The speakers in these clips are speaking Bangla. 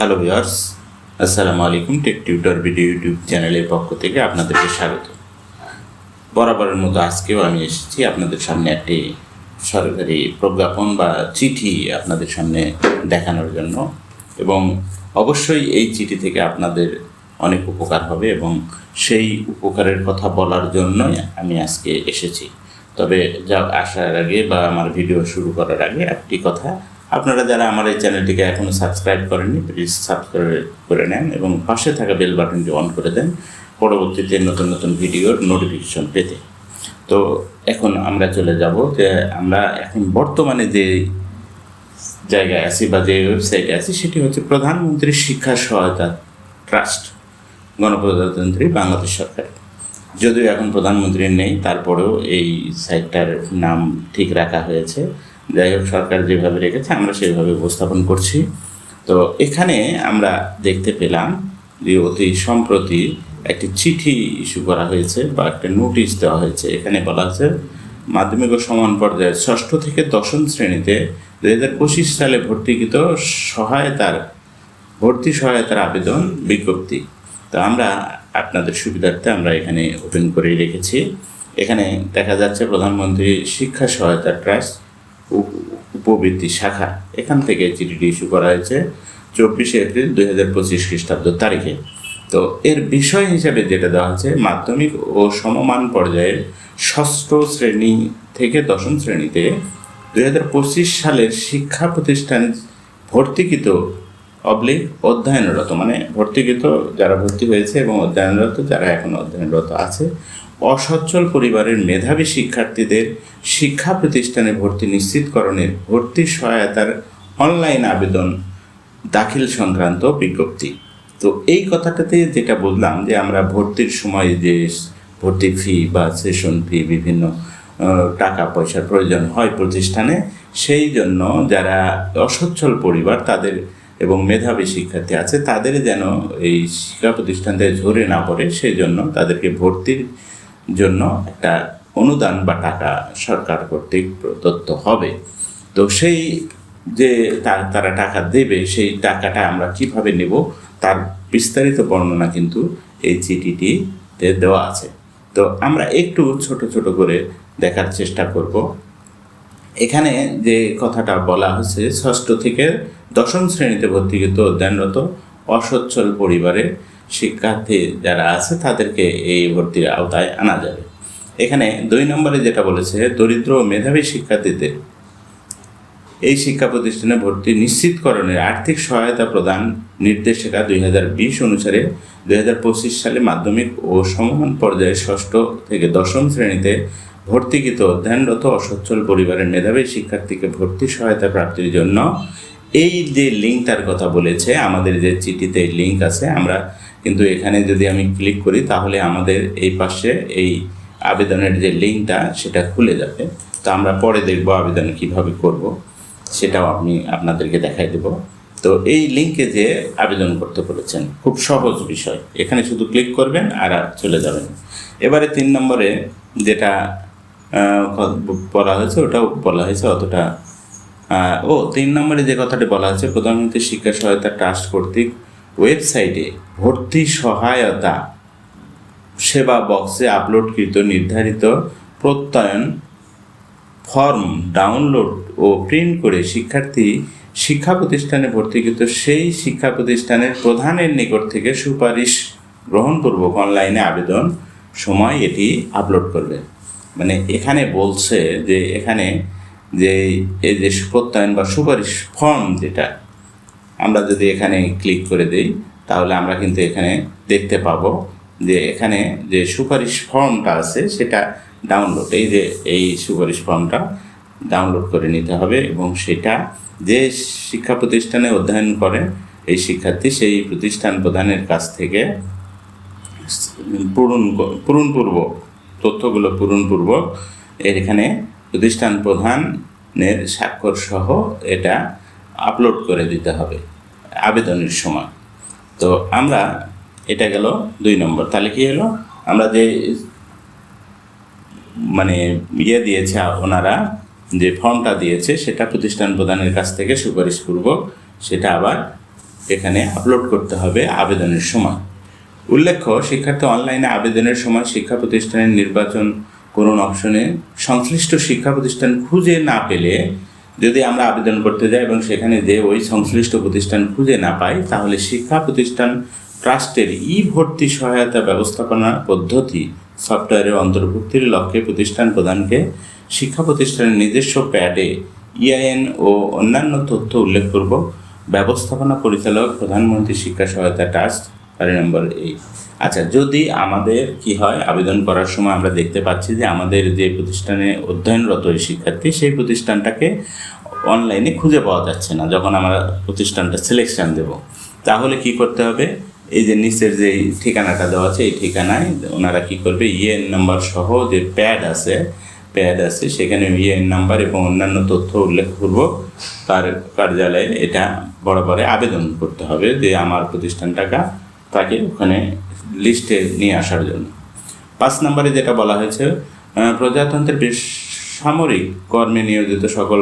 হ্যালো ভিউয়ার্স আসসালামু আলাইকুম টেক টিউটর ভিডিও ইউটিউব চ্যানেলের পক্ষ থেকে আপনাদেরকে স্বাগত। বরাবরের মতো আজকেও আমি এসেছি আপনাদের সামনে একটি সরকারি প্রজ্ঞাপন বা চিঠি আপনাদের সামনে দেখানোর জন্য এবং অবশ্যই এই চিঠি থেকে আপনাদের অনেক উপকার হবে এবং সেই উপকারের কথা বলার জন্যই আমি আজকে এসেছি। তবে যা আসার আগে বা আমার ভিডিও শুরু করার আগে একটি কথা আপনারা যারা আমার এই চ্যানেলটিকে এখনও সাবস্ক্রাইব করেননি প্লিজ সাবস্ক্রাইব করে নেন এবং পাশে থাকা বেল বাটনটি অন করে দেন পরবর্তীতে নতুন নতুন ভিডিওর নোটিফিকেশন পেতে। তো এখন আমরা চলে যাব যে আমরা এখন বর্তমানে যে জায়গায় আছি বা যে ওয়েবসাইটে আছি, সেটি হচ্ছে প্রধানমন্ত্রী শিক্ষা সহায়তা ট্রাস্ট, গণপ্রজাতন্ত্রী বাংলাদেশ সরকার। যদিও এখন প্রধানমন্ত্রী নেই, তারপরেও এই সাইটটার নাম ঠিক রাখা হয়েছে। যাই হোক, সরকার যেভাবে রেখেছে, আমরা সেভাবে উপস্থাপন করছি। তো এখানে আমরা দেখতে পেলাম যে অতি সম্প্রতি একটি চিঠি ইস্যু করা হয়েছে বা একটা নোটিশ দেওয়া হয়েছে। এখানে বলা আছে মাধ্যমিক ও সমান পর্যায়ে ষষ্ঠ থেকে দশম শ্রেণীতে দুই হাজার পঁচিশ সালে ভর্তিকৃত সহায়তার, ভর্তি সহায়তার আবেদন বিজ্ঞপ্তি। তো আমরা আপনাদের সুবিধার্থে আমরা এখানে ওপেন করে রেখেছি। এখানে দেখা যাচ্ছে প্রধানমন্ত্রী শিক্ষা সহায়তা ট্রাস্ট উপবৃত্তি শাখা। এখান থেকে চিঠিটি ইস্যু করা হয়েছে চব্বিশে এপ্রিল দুই হাজার পঁচিশ খ্রিস্টাব্দ তারিখে। তো এর বিষয় হিসাবে যেটা দেওয়া হচ্ছে মাধ্যমিক ও সমমান পর্যায়ের ষষ্ঠ শ্রেণি থেকে দশম শ্রেণীতে দুই হাজার পঁচিশ সালের শিক্ষা প্রতিষ্ঠানে ভর্তিকৃত অবলিক অধ্যয়নরত মানে ভর্তিকৃত যারা ভর্তি হয়েছে এবং অধ্যয়নরত, যারা এখন অধ্যয়নরত আছে অসচ্ছল পরিবারের মেধাবী শিক্ষার্থীদের শিক্ষা প্রতিষ্ঠানে ভর্তি নিশ্চিতকরণের ভর্তি সহায়তার অনলাইন আবেদন দাখিল সংক্রান্ত বিজ্ঞপ্তি। তো এই কথাটাতে যেটা বললাম যে আমরা ভর্তির সময় যে ভর্তি ফি বা সেশন ফি বিভিন্ন টাকা পয়সার প্রয়োজন হয় প্রতিষ্ঠানে, সেই জন্য যারা অসচ্ছল পরিবার তাদের এবং মেধাবী শিক্ষার্থী আছে, তাদের যেন এই শিক্ষা প্রতিষ্ঠান থেকে ঝরে না পড়ে, সেই জন্য তাদেরকে ভর্তির জন্য একটা অনুদান বা টাকা সরকার কর্তৃক প্রদত্ত হবে। তো সেই যে তারা টাকা দেবে, সেই টাকাটা আমরা কীভাবে নেব তার বিস্তারিত বর্ণনা কিন্তু এই চিঠিটিতে দেওয়া আছে। তো আমরা একটু ছোট ছোট করে দেখার চেষ্টা করব। এখানে যে কথাটা বলা হচ্ছে ষষ্ঠ থেকে দশম শ্রেণীতে ভর্তিকৃত অধ্যয়নরত অসচ্ছল পরিবারের শিক্ষার্থী যারা আছে, তাদেরকে এই ভর্তির আওতায় আনা যাবে। এখানে দুই নম্বরে যেটা বলেছে, দরিদ্র ও মেধাবী শিক্ষার্থীদের। এই শিক্ষা প্রতিষ্ঠানে ভর্তি নিশ্চিতকরণের আর্থিক সহায়তা প্রদান নির্দেশিকা দুই হাজার বিশ অনুসারে দুই হাজার পঁচিশ সালে মাধ্যমিক ও সমমান পর্যায়ে ষষ্ঠ থেকে দশম শ্রেণীতে ভর্তিকৃত অধ্যয়নরত অসচ্ছল পরিবারের মেধাবী শিক্ষার্থীকে ভর্তি সহায়তা প্রাপ্তির জন্য এই যে লিঙ্কটার কথা বলেছে, আমাদের যে চিঠিতে লিঙ্ক আছে, আমরা কিন্তু এখানে যদি আমি ক্লিক করি, তাহলে আমাদের এই পাশে এই আবেদনের যে লিঙ্কটা, সেটা খুলে যাবে। তো আমরা পরে দেখব আবেদন কীভাবে করব, সেটাও আপনি আপনাদেরকে দেখাই দেব। তো এই লিঙ্কে যে আবেদন করতে বলেছেন, খুব সহজ বিষয়। এখানে শুধু ক্লিক করবেন আর চলে যাবেন। এবারে তিন নম্বরে যেটা বলা হয়েছে, ওটাও বলা হয়েছে অতটা ও, তিন নম্বরে যে কথাটি বলা হয়েছে, প্রধানমন্ত্রী শিক্ষা সহায়তা ট্রাস্ট কর্তৃক ওয়েবসাইটে ভর্তি সহায়তা সেবা বক্সে আপলোডকৃত নির্ধারিত প্রত্যয়ন ফর্ম ডাউনলোড ও প্রিন্ট করে শিক্ষার্থী শিক্ষা প্রতিষ্ঠানে ভর্তিকৃত সেই শিক্ষা প্রতিষ্ঠানের প্রধানের নিকট থেকে সুপারিশ গ্রহণপূর্বক অনলাইনে আবেদন সময় এটি আপলোড করবে মানে এখানে বলছে যে এখানে যে এই যে প্রত্যয়ন বা সুপারিশ ফর্ম যেটা আমরা যদি এখানে ক্লিক করে দিই, তাহলে আমরা কিন্তু এখানে দেখতে পাব যে এখানে যে সুপারিশ ফর্মটা আছে, সেটা ডাউনলোড এই যে এই সুপারিশ ফর্মটা ডাউনলোড করে নিতে হবে এবং সেটা যে শিক্ষা প্রতিষ্ঠানে অধ্যয়ন করে, এই শিক্ষার্থী সেই প্রতিষ্ঠান প্রধানের কাছ থেকে পূরণ পূরণপূর্বক, তথ্যগুলো পূরণপূর্বক এখানে প্রতিষ্ঠান প্রধানের স্বাক্ষর সহ এটা আপলোড করে দিতে হবে। আবেদনের সময়। তো আমরা, এটা গেল দুই নম্বর। তাহলে কী হলো? আমরা যে মানে ইয়ে দিয়েছে ওনারা, যে ফর্মটা দিয়েছে, সেটা প্রতিষ্ঠান প্রধানের কাছ থেকে সুপারিশ সুপারিশপূর্বক সেটা আবার এখানে আপলোড করতে হবে আবেদনের সময়। উল্লেখ্য, শিক্ষার্থী অনলাইনে আবেদনের সময় শিক্ষা প্রতিষ্ঠানের নির্বাচন করুন অপশনে সংশ্লিষ্ট শিক্ষা প্রতিষ্ঠান খুঁজে না পেলে যদি আমরা আবেদন করতে যাই এবং সেখানে যে ওই সংশ্লিষ্ট প্রতিষ্ঠান খুঁজে না পাই, তাহলে শিক্ষা প্রতিষ্ঠান ট্রাস্টের ই ভর্তি সহায়তা ব্যবস্থাপনা পদ্ধতি, সফটওয়্যারের অন্তর্ভুক্তির লক্ষ্যে প্রতিষ্ঠান প্রদানকে শিক্ষা প্রতিষ্ঠানের নিজস্ব প্যাডে ইআইএন ও অন্যান্য তথ্য উল্লেখপূর্বক ব্যবস্থাপনা পরিচালক, প্রধানমন্ত্রী শিক্ষা সহায়তা ট্রাস্ট, বাড়ি নম্বর এই আচ্ছা যদি আমাদের কি হয়, আবেদন করার সময় আমরা দেখতে পাচ্ছি যে আমাদের যে প্রতিষ্ঠানে অধ্যয়নরত শিক্ষার্থী, সেই প্রতিষ্ঠানটাকে অনলাইনে খুঁজে পাওয়া যাচ্ছে না, যখন আমরা প্রতিষ্ঠানটা সিলেকশন দেব। তাহলে কি করতে হবে? এই যে নিচের যে ঠিকানাটা দেওয়া আছে, এই ঠিকানায় ওনারা কি করবে? ইএন নাম্বার সহ যে প্যাড আছে প্যাড আছে, সেখানে ইএন নাম্বার এবং অন্যান্য তথ্য উল্লেখপূর্বক তার কার্যালয়ে এটা বরাবরে আবেদন করতে হবে যে আমার প্রতিষ্ঠানটাকা তাকে ওখানে লিস্টে নিয়ে আসার জন্য। পাঁচ নম্বরে যেটা বলা হয়েছে প্রজাতন্ত্রের বেসামরিক কর্মে নিয়োজিত সকল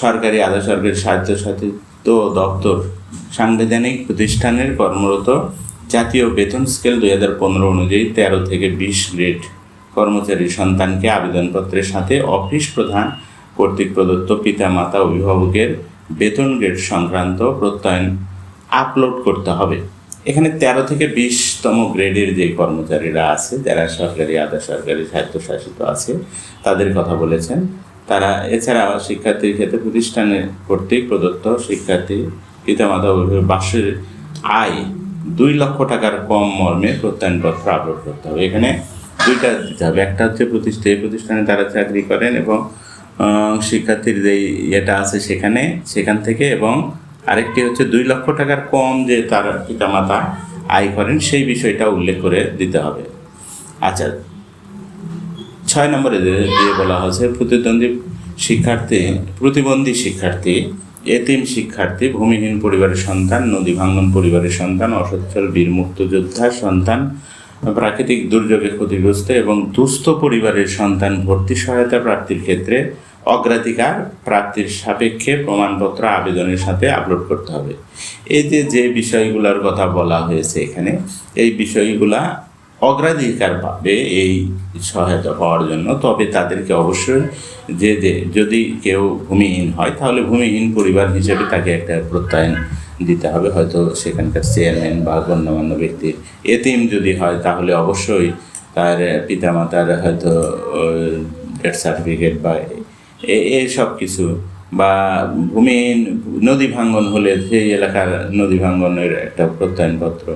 সরকারি আধা সরকারি স্বায়ত্তশাসিত দপ্তর সাংবিধানিক প্রতিষ্ঠানের কর্মরত জাতীয় বেতন স্কেল দুই হাজার পনেরো অনুযায়ী তেরো থেকে বিশ গ্রেড কর্মচারী সন্তানকে আবেদনপত্রের সাথে অফিস প্রধান কর্তৃক প্রদত্ত পিতা মাতা অভিভাবকের বেতন গ্রেড সংক্রান্ত প্রত্যয়ন আপলোড করতে হবে। এখানে তেরো থেকে বিশতম গ্রেডের যে কর্মচারীরা আছে, যারা সরকারি, আধা সরকারি, স্বায়ত্তশাসিত আছে, তাদের কথা বলেছেন। তারা এছাড়া শিক্ষার্থীর ক্ষেত্রে প্রতিষ্ঠানের কর্তৃক প্রদত্ত শিক্ষার্থী পিতামাতা অভিভাবক বার্ষিক আয় দুই লক্ষ টাকার কম মর্মে প্রত্যয়নপত্র আপলোড করতে হবে। এখানে দুইটা দিতে হবে একটা হচ্ছে প্রতিষ্ঠা এই প্রতিষ্ঠানে তারা চাকরি করেন এবং শিক্ষার্থীর যেই ইয়েটা আছে সেখানে, সেখান থেকে এবং আরেকটি হচ্ছে দুই লক্ষ টাকার কম যে তার পিতামাতা আয় করেন, সেই বিষয়টা উল্লেখ করে দিতে হবে। আচ্ছা ছয় নম্বরে দিয়ে বলা হয়েছে, প্রতিদ্বন্দ্বী শিক্ষার্থী, প্রতিবন্ধী শিক্ষার্থী, এতিম শিক্ষার্থী, ভূমিহীন পরিবারের সন্তান, নদী ভাঙ্গন পরিবারের সন্তান, অসচ্ছল, বীর মুক্তিযোদ্ধার সন্তান, প্রাকৃতিক দুর্যোগে ক্ষতিগ্রস্ত এবং দুস্থ পরিবারের সন্তান ভর্তি সহায়তা প্রাপ্তির ক্ষেত্রে অগ্রাধিকার প্রাপ্তির সাপেক্ষে প্রমাণপত্র আবেদনের সাথে আপলোড করতে হবে। এই যে যে বিষয়গুলোর কথা বলা হয়েছে এখানে, এই বিষয়গুলা অগ্রাধিকার পাবে এই সহায়তা পাওয়ার জন্য। তবে তাদেরকে অবশ্যই যে যদি কেউ ভূমিহীন হয়, তাহলে ভূমিহীন পরিবার হিসেবে তাকে একটা প্রত্যয়ন দিতে হবে। হয়তো সেখানকার চেয়ারম্যান বা গণ্যমান্য ব্যক্তির এতিম যদি হয়, তাহলে অবশ্যই তার পিতামাতার হয়তো ডেথ সার্টিফিকেট বা এই সব কিছু। বা ভূমিহীন নদী ভাঙ্গন হলে সেই এলাকার নদী ভাঙ্গনের একটা প্রত্যয়নপত্র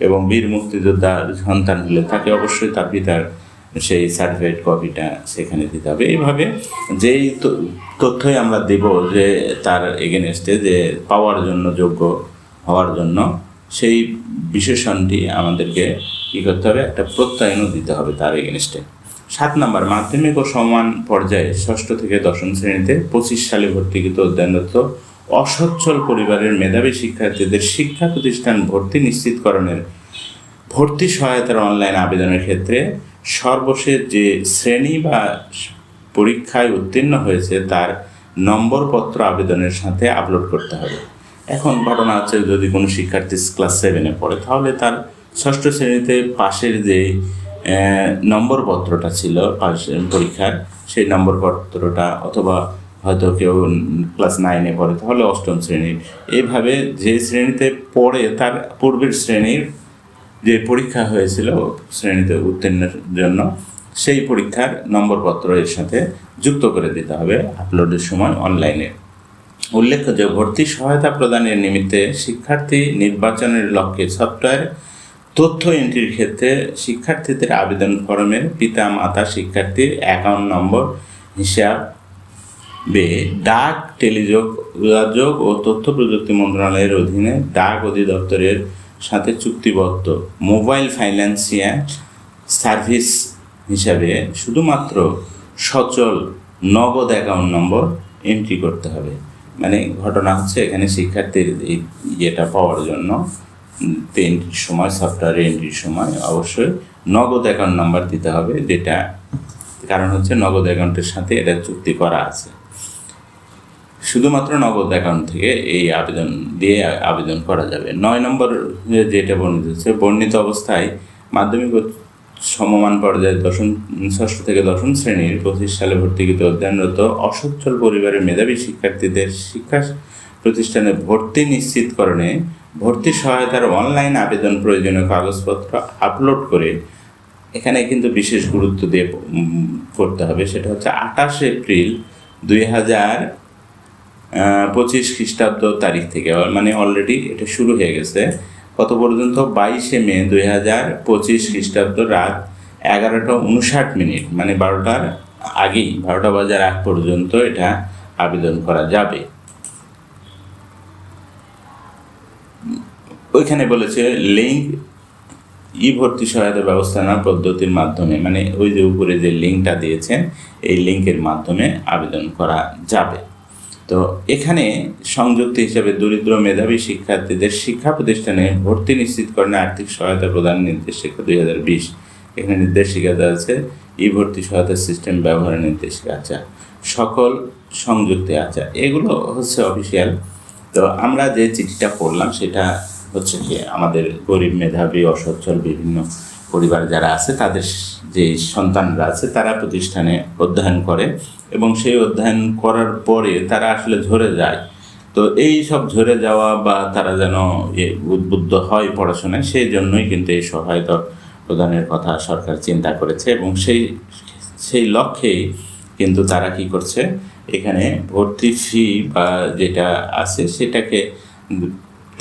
এবং বীর মুক্তিযোদ্ধার সন্তান হলে তাকে অবশ্যই তার পিতার সেই সার্টিফিকেট কপিটা সেখানে দিতে হবে। এইভাবে যেই তথ্যই আমরা দেব যে তার এগেনস্টে যে পাওয়ার জন্য, যোগ্য হওয়ার জন্য সেই বিশেষণটি আমাদেরকে কী করতে হবে? একটা প্রত্যয়নও দিতে হবে তার এগেনস্টে সাত নম্বর, মাধ্যমিক ও সমান পর্যায়ে ষষ্ঠ থেকে দশম শ্রেণীতে পঁচিশ সালে ভর্তিকৃত অধ্যয়নরত অসচ্ছল পরিবারের মেধাবী শিক্ষার্থীদের শিক্ষা প্রতিষ্ঠান ভর্তি নিশ্চিতকরণের ভর্তি সহায়তার অনলাইন আবেদনের ক্ষেত্রে সর্বশেষ যে শ্রেণি বা পরীক্ষায় উত্তীর্ণ হয়েছে তার নম্বরপত্র আবেদনের সাথে আপলোড করতে হবে। এখন ঘটনা হচ্ছে, যদি কোনো শিক্ষার্থী ক্লাস সেভেনে পড়ে, তাহলে তার ষষ্ঠ শ্রেণীতে পাশের যে নম্বরপত্রটা ছিল পরীক্ষার। সেই নম্বরপত্রটা অথবা হয়তো কেউ ক্লাস নাইনে পড়ে, তাহলে অষ্টম শ্রেণির। এইভাবে যে শ্রেণীতে পড়ে, তার পূর্বের শ্রেণির যে পরীক্ষা হয়েছিল শ্রেণীতে উত্তীর্ণের জন্য, সেই পরীক্ষার নম্বরপত্র এর সাথে যুক্ত করে দিতে হবে আপলোডের সময় অনলাইনে উল্লেখ্য যে ভর্তি সহায়তা প্রদানের নিমিত্তে শিক্ষার্থী নির্বাচনের লক্ষ্যে সফটওয়্যার তথ্য এন্ট্রির ক্ষেত্রে শিক্ষার্থীদের আবেদন ফর্মের পিতা মাতা শিক্ষার্থীর অ্যাকাউন্ট নম্বর হিসাব ডাক, টেলিযোগ, যোগাযোগ ও তথ্য প্রযুক্তি মন্ত্রণালয়ের অধীনে ডাক অধিদপ্তরের সাথে চুক্তিবদ্ধ। মোবাইল ফাইন্যান্সিয়াল সার্ভিস হিসাবে শুধুমাত্র সচল নগদ অ্যাকাউন্ট নম্বর এন্ট্রি করতে হবে। মানে ঘটনা হচ্ছে এখানে শিক্ষার্থীর এই ইয়েটা পাওয়ার জন্য এন্ট্রির সময় সফটওয়্যার এন্ট্রির সময়, অবশ্যই নগদ অ্যাকাউন্ট নাম্বার দিতে হবে, যেটা কারণ হচ্ছে নগদ অ্যাকাউন্টের সাথে এটা চুক্তি করা আছে। শুধুমাত্র নগদ অ্যাকাউন্ট থেকে এই আবেদন দিয়ে আবেদন করা যাবে। নয় নম্বর যেটা বর্ণিত হচ্ছে, বর্ণিত অবস্থায় মাধ্যমিক সমমান পর্যায়ে দশম, ষষ্ঠ থেকে দশম শ্রেণির পঁচিশ সালে ভর্তিকৃত অধ্যয়নরত অসচ্ছল পরিবারের মেধাবী শিক্ষার্থীদের শিক্ষা প্রতিষ্ঠানে ভর্তি নিশ্চিতকরণে ভর্তি সহায়তার অনলাইন আবেদন প্রয়োজনীয় কাগজপত্র আপলোড করে এখানে কিন্তু বিশেষ গুরুত্ব দিয়ে করতে হবে। সেটা হচ্ছে আঠাশ এপ্রিল দুই হাজার পঁচিশ খ্রিস্টাব্দ তারিখ থেকে। মানে অলরেডি এটা শুরু হয়ে গেছে। কত পর্যন্ত? বাইশে মে দুই হাজার, পঁচিশ খ্রিস্টাব্দ রাত এগারোটা উনষাট মিনিট। মানে বারোটার আগেই, বারোটা বাজার আগ পর্যন্ত এটা আবেদন করা যাবে। ওইখানে বলেছে লিঙ্ক ই ভর্তি সহায়তা ব্যবস্থাপনা পদ্ধতির মাধ্যমে মানে ওই যে উপরে যে লিঙ্কটা দিয়েছেন, এই লিঙ্কের মাধ্যমে আবেদন করা যাবে। তো এখানে সংযুক্ত হিসাবে দরিদ্র মেধাবী শিক্ষার্থীদের শিক্ষা প্রতিষ্ঠানে ভর্তি নিশ্চিতকরণে আর্থিক সহায়তা প্রদান নির্দেশিকা দুই হাজার বিশ। এখানে নির্দেশিকা দেওয়া আছে, ই ভর্তি সহায়তা সিস্টেম ব্যবহারের নির্দেশিকা আচ্ছা সকল সংযুক্তি আচ্ছা এগুলো হচ্ছে অফিসিয়াল তো আমরা যে চিঠিটা পড়লাম, সেটা হচ্ছে কি আমাদের গরিব মেধাবী, অসচ্ছল বিভিন্ন পরিবার যারা আছে, তাদের যে সন্তানরা আছে, তারা প্রতিষ্ঠানে অধ্যয়ন করে এবং সেই অধ্যয়ন করার পরে তারা আসলে ঝরে যায়। তো এই সব ঝরে যাওয়া বা তারা যেন উদ্বুদ্ধ হয় পড়াশোনায়, সেই জন্যই কিন্তু এই সহায়তা প্রদানের কথা সরকার চিন্তা করেছে এবং সেই সেই লক্ষ্যেই কিন্তু তারা কি করছে, এখানে ভর্তি ফি বা যেটা আছে সেটাকে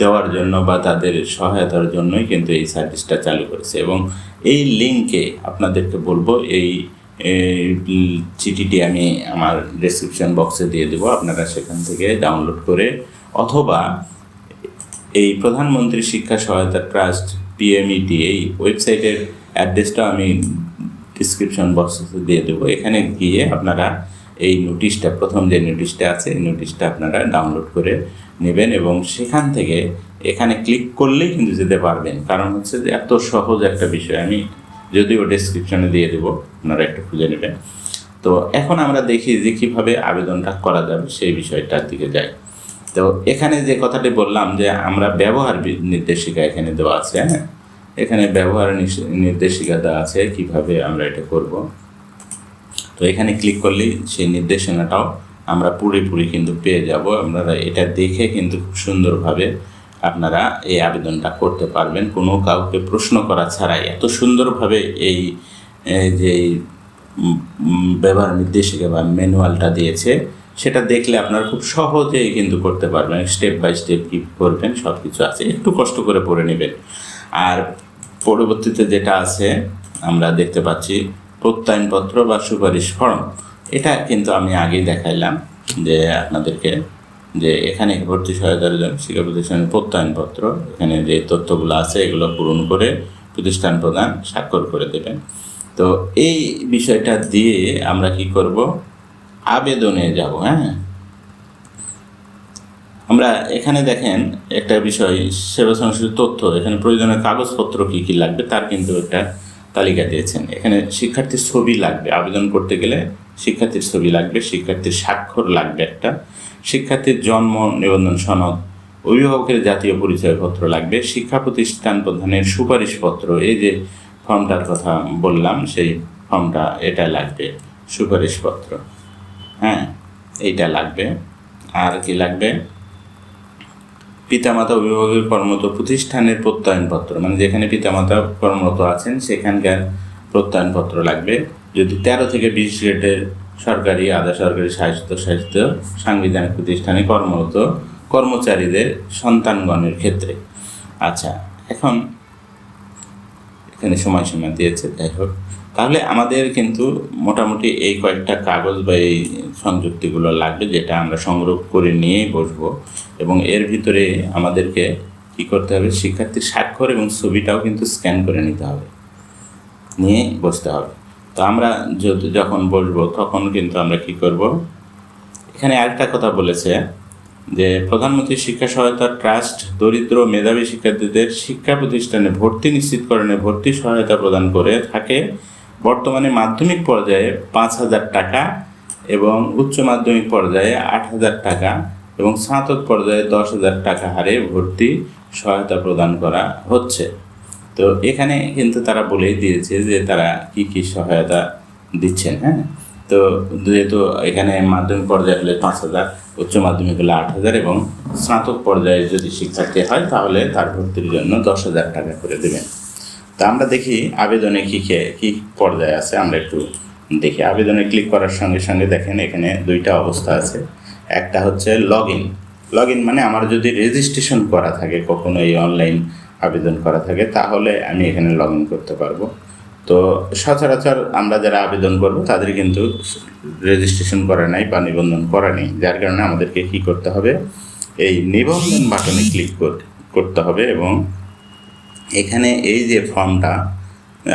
দেওয়ার জন্য বা তাদের সহায়তার জন্যই কিন্তু এই সার্ভিসটা চালু করেছে। এবং এই লিঙ্কে আপনাদেরকে বলব, এই চিঠিটি আমি আমার ডেসক্রিপশন বক্সে দিয়ে দেবো। আপনারা সেখান থেকে ডাউনলোড করে অথবা এই প্রধানমন্ত্রী শিক্ষা সহায়তা ট্রাস্ট পিএমইটি এই ওয়েবসাইটের অ্যাড্রেসটা আমি ডিসক্রিপশন বক্সে দিয়ে দেবো। এখানে গিয়ে আপনারা এই নোটিশটা প্রথম যে নোটিশটা আছে, এই নোটিশটা আপনারা ডাউনলোড করে নেবেন এবং সেখান থেকে এখানে ক্লিক করলেই কিন্তু যেতে পারবেন। কারণ হচ্ছে যে এত সহজ একটা বিষয়। আমি যদিও ডেসক্রিপশনে দিয়ে দেবো, আপনারা একটু খুঁজে নেবেন। তো এখন আমরা দেখি যে কীভাবে আবেদনটা করা যাবে সেই বিষয়টার দিকে যাই। তো এখানে যে কথাটি বললাম যে আমরা ব্যবহার নির্দেশিকা এখানে দেওয়া আছে হ্যাঁ? এখানে ব্যবহার নির্দেশিকা দেওয়া আছে কীভাবে আমরা এটা করব। তো এখানে ক্লিক করলেই সেই নির্দেশনাটাও আমরা পুরোপুরি কিন্তু পেয়ে যাব। আপনারা এটা দেখে কিন্তু খুব সুন্দরভাবে আপনারা এই আবেদনটা করতে পারবেন। কোনো কাউকে প্রশ্ন করা ছাড়াই এত সুন্দরভাবে এই যে ব্যবহার নির্দেশিকা বা ম্যানুয়ালটা দিয়েছে, সেটা দেখলে আপনারা খুব সহজেই কিন্তু করতে পারবেন। স্টেপ বাই স্টেপ কী করবেন সব কিছু আছে। একটু কষ্ট করে পড়ে নেবেন। আর পরবর্তীতে যেটা আছে, আমরা দেখতে পাচ্ছি প্রত্যয়নপত্র বা সুপারিশ ফর্ম। এটা কিন্তু আমি আগেই দেখাইলাম যে আপনাদেরকে যে এখানে ভর্তি সহায়তার জন্য শিক্ষা প্রতিষ্ঠানের প্রত্যয়নপত্র, এখানে যে তথ্যগুলো আছে এগুলো পূরণ করে প্রতিষ্ঠান প্রদান স্বাক্ষর করে দেবেন। তো এই বিষয়টা দিয়ে আমরা কি করব? আবেদনে যাব হ্যাঁ? আমরা এখানে দেখেন একটা বিষয়, সেবা সংশ্লিষ্ট তথ্য, এখানে প্রয়োজনীয় কাগজপত্র কী কী লাগবে তার কিন্তু একটা তালিকা দিয়েছেন। এখানে শিক্ষার্থীর ছবি লাগবে। আবেদন করতে গেলে শিক্ষার্থীর ছবি লাগবে, শিক্ষার্থীর স্বাক্ষর লাগবে একটা। শিক্ষার্থীর জন্ম, নিবন্ধন সনদ, অভিভাবকের জাতীয় পরিচয়পত্র লাগবে, শিক্ষা প্রতিষ্ঠান প্রধানের সুপারিশপত্র, এই যে ফর্মটার কথা বললাম, সেই ফর্মটা, এটা লাগবে, সুপারিশপত্র। হ্যাঁ এইটা লাগবে। আর কি লাগবে? পিতামাতা অভিভাবকের কর্মরত প্রতিষ্ঠানের প্রত্যয়নপত্র মানে যেখানে পিতামাতা কর্মরত আছেন, সেখানকার প্রত্যয়নপত্র লাগবে। যদি তেরো থেকে বিশ গ্রেডের সরকারি, আধা সরকারি স্বাস্থ্য স্বাস্থ্য সাংবিধানিক প্রতিষ্ঠানে কর্মরত কর্মচারীদের সন্তানগণের ক্ষেত্রে। আচ্ছা এখন এখানে সময়সীমা দিয়েছে, যাই হোক। তাহলে আমাদের কিন্তু মোটামুটি এই কয়েকটা কাগজ বা এই সংযুক্তিগুলো লাগবে যেটা আমরা সংগ্রহ করে নিয়েই বসবো। এবং এর ভিতরে আমাদেরকে কি করতে হবে? শিক্ষার্থীর স্বাক্ষর এবং ছবিটাও কিন্তু স্ক্যান করে নিতে হবে। নিয়ে বসতে হবে। তো আমরা যখন বসবো তখন কিন্তু আমরা কি করব? এখানে আরেকটা কথা বলেছে যে প্রধানমন্ত্রী শিক্ষা সহায়তা ট্রাস্ট দরিদ্র মেধাবী শিক্ষার্থীদের শিক্ষা প্রতিষ্ঠানে ভর্তি নিশ্চিতকরণে ভর্তি সহায়তা প্রদান করে থাকে। বর্তমানে মাধ্যমিক পর্যায়ে পাঁচ হাজার টাকা এবং উচ্চ মাধ্যমিক পর্যায়ে আট হাজার টাকা এবং স্নাতক পর্যায়ে দশ হাজার টাকা হারে ভর্তি সহায়তা প্রদান করা হচ্ছে। তো এখানে কিন্তু তারা বলেই দিয়েছে যে তারা কি কি সহায়তা দিচ্ছেন হ্যাঁ? তো যেহেতু এখানে মাধ্যমিক পর্যায়ে হলে পাঁচ হাজার, উচ্চ মাধ্যমিক হলে আট হাজার এবং স্নাতক পর্যায়ে যদি শিক্ষার্থী হয় তাহলে তার ভর্তির জন্য দশ হাজার টাকা করে দেবেন। তা আমরা দেখি আবেদনে কী কে, কী পর্যায়ে আছে, আমরা একটু দেখি। আবেদনে ক্লিক করার সঙ্গে সঙ্গে দেখেন এখানে দুইটা অবস্থা আছে। একটা হচ্ছে লগ ইন লগ ইন মানে আমার যদি রেজিস্ট্রেশন করা থাকে কখনো এই অনলাইন আবেদন করা থাকে, তাহলে আমি এখানে লগ ইন করতে পারব। তো সচরাচর আমরা যারা আবেদন করব, তাদের কিন্তু রেজিস্ট্রেশন করা নাই বা নিবন্ধন করা নেই। যার কারণে আমাদেরকে কী করতে হবে, এই নিবন্ধন বাটনে ক্লিক করতে হবে এবং এখানে এই যে ফর্মটা,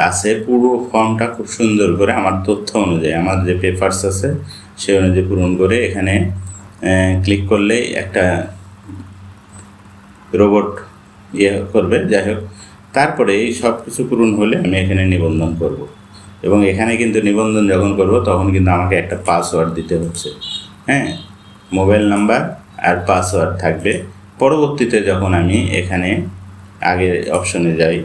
আছে পুরো ফর্মটা খুব সুন্দর করে আমার তথ্য অনুযায়ী, আমার যে পেপারস আছে সে অনুযায়ী পূরণ করে এখানে ক্লিক করলেই একটা রোবট ইয়ে করবে, যাই হোক। তারপরে এই সব কিছু পূরণ হলে আমি এখানে নিবন্ধন করব। এবং এখানে কিন্তু নিবন্ধন যখন করব, তখন কিন্তু আমাকে একটা পাসওয়ার্ড দিতে হচ্ছে। হ্যাঁ মোবাইল নাম্বার আর পাসওয়ার্ড থাকবে। পরবর্তীতে যখন আমি এখানে আগে অপশনে যাই,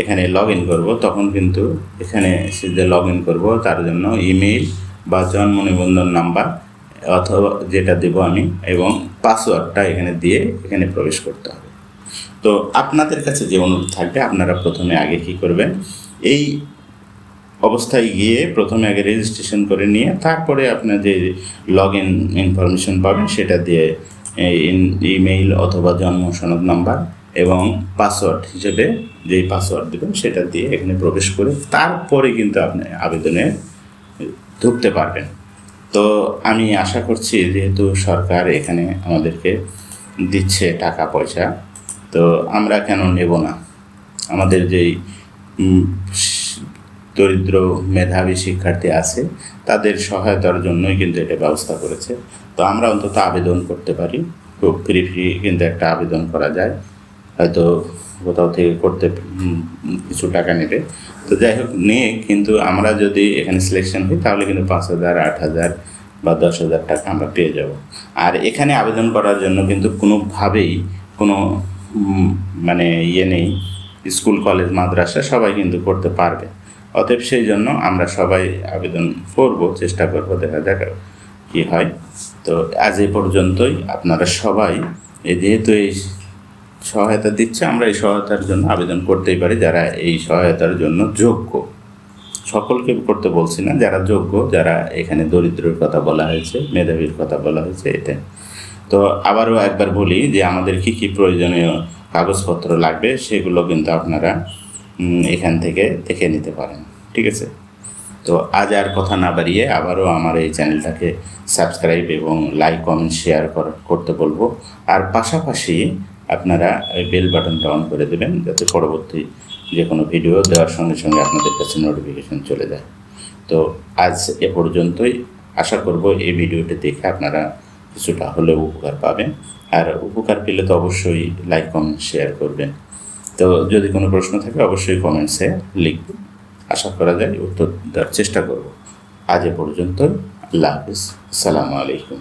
এখানে লগ ইন করব, তখন কিন্তু এখানে যে লগ ইন করব, তার জন্য ইমেইল বা জন্ম নিবন্ধন নাম্বার অথবা যেটা দেব আমি, এবং পাসওয়ার্ডটা এখানে দিয়ে এখানে প্রবেশ করতে হবে। তো আপনাদের কাছে যে অনুরোধ থাকবে, আপনারা প্রথমে আগে কি করবেন, এই অবস্থায় গিয়ে প্রথমে আগে রেজিস্ট্রেশন করে নিয়ে, তারপরে আপনার যে লগ ইন ইনফরমেশন পাবেন, সেটা দিয়ে ইমেইল অথবা জন্ম সনদ নাম্বার এবং পাসওয়ার্ড হিসেবে যেই পাসওয়ার্ড দেবেন সেটা দিয়ে এখানে প্রবেশ করে তারপরে কিন্তু আপনি আবেদনে ঢুকতে পারবেন। তো আমি আশা করছি যেহেতু সরকার এখানে আমাদেরকে দিচ্ছে টাকা, পয়সা, তো আমরা কেন নেব না? আমাদের যেই দরিদ্র মেধাবী শিক্ষার্থী আছে, তাদের সহায়তার জন্যই কিন্তু এটা ব্যবস্থা করেছে। তো আমরা অন্তত আবেদন করতে পারি। খুব ফ্রি ফ্রি কিন্তু একটা আবেদন করা যায়। হয়তো কোথাও থেকে করতে কিছু টাকা নেবে। তো যাই হোক, নিয়ে কিন্তু আমরা যদি এখানে সিলেকশন হই তাহলে কিন্তু পাঁচ হাজার, আট হাজার বা দশ হাজার টাকা আমরা পেয়ে যাব। আর এখানে আবেদন করার জন্য কিন্তু কোনোভাবেই কোনো মানে ইয়ে নেই। স্কুল, কলেজ, মাদ্রাসা সবাই কিন্তু করতে পারবে। অতএব সেই জন্য আমরা সবাই আবেদন করব, চেষ্টা করব, দেখা যাক কী হয়। তো আজ এই পর্যন্তই। আপনারা সবাই যেহেতু এই সহায়তা দিচ্ছে, আমরা এই সহায়তার জন্য আবেদন করতেই পারি যারা এই সহায়তার জন্য যোগ্য। সকলকে করতে বলছি না, যারা যোগ্য, যারা এখানে দরিদ্রের কথা বলা হয়েছে, মেধাবীর কথা বলা হয়েছে এটাই তো আবারও একবার বলি যে আমাদের কী কী প্রয়োজনীয় কাগজপত্র লাগবে, সেগুলো কিন্তু আপনারা এখান থেকে দেখে নিতে পারেন, ঠিক আছে? তো আজ আর কথা না বাড়িয়ে আবারও আমার এই চ্যানেলটাকে সাবস্ক্রাইব এবং লাইক, কমেন্ট, শেয়ার করতে বলব। আর পাশাপাশি আপনারা ওই বেল বাটনটা অন করে দেবেন যাতে পরবর্তী যে কোনো ভিডিও দেওয়ার সঙ্গে সঙ্গে আপনাদের কাছে নোটিফিকেশন চলে যায়। তো আজ এ পর্যন্তই। আশা করব এই ভিডিওটি দেখে আপনারা কিছুটা হলেও উপকার পাবেন। আর উপকার পেলে তো অবশ্যই লাইক কমেন্ট শেয়ার করবেন। তো যদি কোনো প্রশ্ন থাকে অবশ্যই কমেন্টসে লিখবেন আশা করা যায় উত্তর দেওয়ার চেষ্টা করব। আজ এ পর্যন্ত আল্লাহ হাফিজ। আসসালামু আলাইকুম।